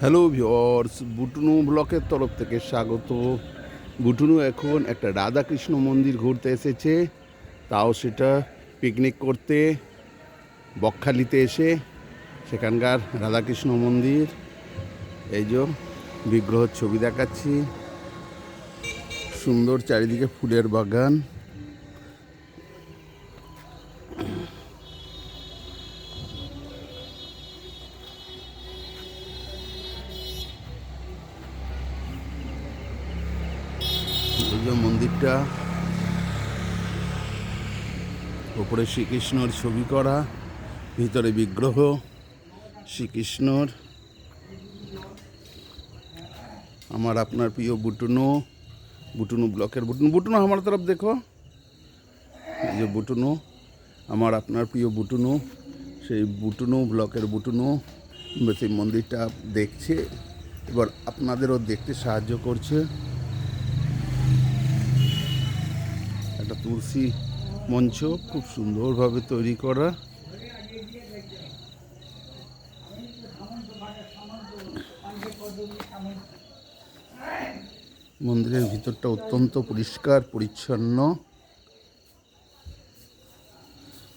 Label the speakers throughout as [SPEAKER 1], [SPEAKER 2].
[SPEAKER 1] Hello viewers বুটুনু ব্লকের তরফ থেকে স্বাগত। বুটুনু এখন একটা রাধাকৃষ্ণ মন্দির ঘুরতে এসেছে। তাও সেটা পিকনিক করতে, বকখালিতে এসে সেখানকার রাধাকৃষ্ণ মন্দির। এই যে বিগ্রহের ছবি দেখাচ্ছি। সুন্দর চারিদিকে ফুলের বাগান। এই যে মন্দিরটা উপরে শ্রীকৃষ্ণর ছবি করা, ভিতরে বিগ্রহ, শ্রীকৃষ্ণর। আমার আপনার প্রিয় বুটুনো, বুটুনু ব্লকের বুটুনু। বুটুনু, আমার তরফ দেখো। এই যে বুটুনু, আমার আপনার প্রিয় বুটুনু, সেই বুটুনু ব্লকের বুটুনু। সেই মন্দিরটা দেখছে, এবার আপনাদেরও দেখতে সাহায্য করছে। তুলসী মঞ্চ খুব সুন্দরভাবে তৈরি করা। মন্দিরের ভিতরটা অত্যন্ত পরিষ্কার, পরিচ্ছন্ন।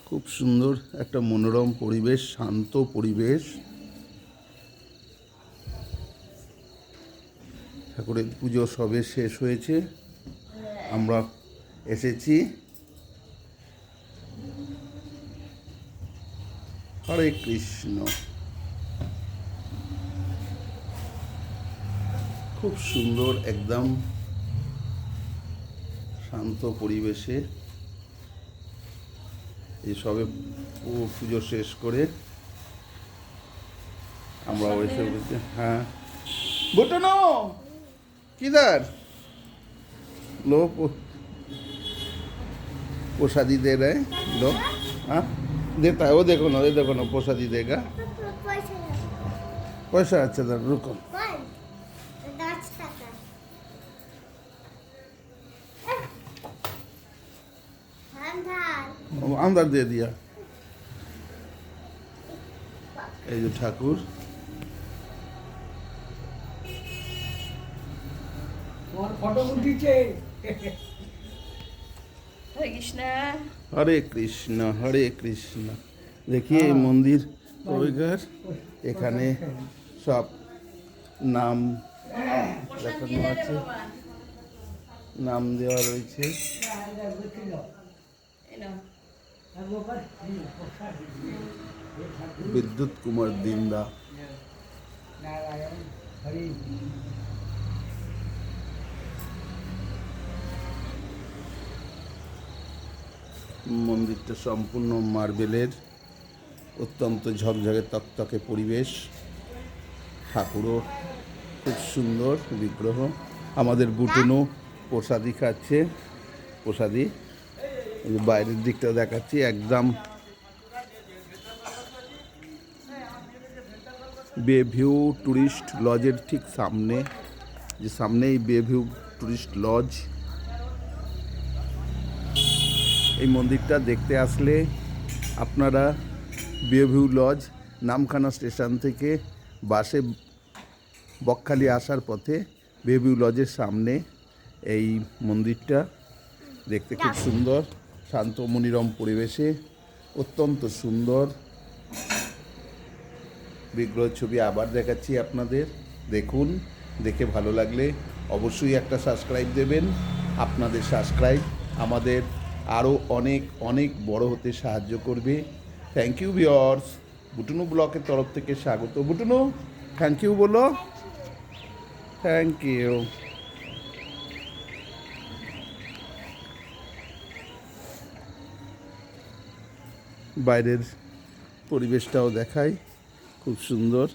[SPEAKER 1] খুব সুন্দর একটা মনোরম পরিবেশ, শান্ত পরিবেশ। ঠাকুরের পুজো সবে শেষ হয়েছে। আমরা এসেছি। হরে কৃষ্ণ। খুব সুন্দর একদম শান্ত পরিবেশে এই সবে পুজো শেষ করে আমরা এসে বলছি হ্যাঁ। বটনো কিদার? प- प्रसादी दे रहे हैं लो हाँ देता है वो देखो ना ये देखो ना प्रसादी देगा पैसा अच्छा था रुको वो अंदर दे दिया এই যে ঠাকুর
[SPEAKER 2] তোমার ফটো উঠিছে
[SPEAKER 3] হরে কৃষ্ণ।
[SPEAKER 1] হরে কৃষ্ণ হরে কৃষ্ণ। দেখিয়ে এই মন্দির প্রবেগার এখানে সব নাম দেখানো আছে। নাম দেওয়া রয়েছে। বিদ্যুৎ কুমার দিন্দা
[SPEAKER 2] নারায়ণ হরি
[SPEAKER 1] মন্দিরটা সম্পূর্ণ মার্বেলের, অত্যন্ত ঝকঝকে তকতকে পরিবেশ। ঠাকুরও খুব সুন্দর, বিগ্রহ। আমাদের বুটুনু প্রসাদি খাচ্ছে প্রসাদি বাইরের দিকটা দেখাচ্ছি, একদম বে ভিউ ট্যুরিস্ট লজের ঠিক সামনে। যে সামনেই বে ভিউ ট্যুরিস্ট লজ এই মন্দিরটা দেখতে আসলে আপনারা বিয়েভিউ লজ নামখানা স্টেশন থেকে বাসে বকখালি আসার পথে বিয়েভিউ লজের সামনে এই মন্দিরটা দেখতে খুব সুন্দর শান্ত মনিরম পরিবেশে অত্যন্ত সুন্দর। বিগ্রহ ছবি আবার দেখাচ্ছি আপনাদের। দেখুন দেখে ভালো লাগলে অবশ্যই একটা সাবস্ক্রাইব দেবেন। আপনাদের সাবস্ক্রাইব আমাদের আরও অনেক অনেক বড় হতে সাহায্য করবে। থ্যাংক ইউ বিয়র্স বুটুনু ব্লকের তরফ থেকে স্বাগত। বুটুনু থ্যাংক ইউ বলো। থ্যাংক ইউ বাইরের পরিবেশটাও দেখাই। খুব সুন্দর।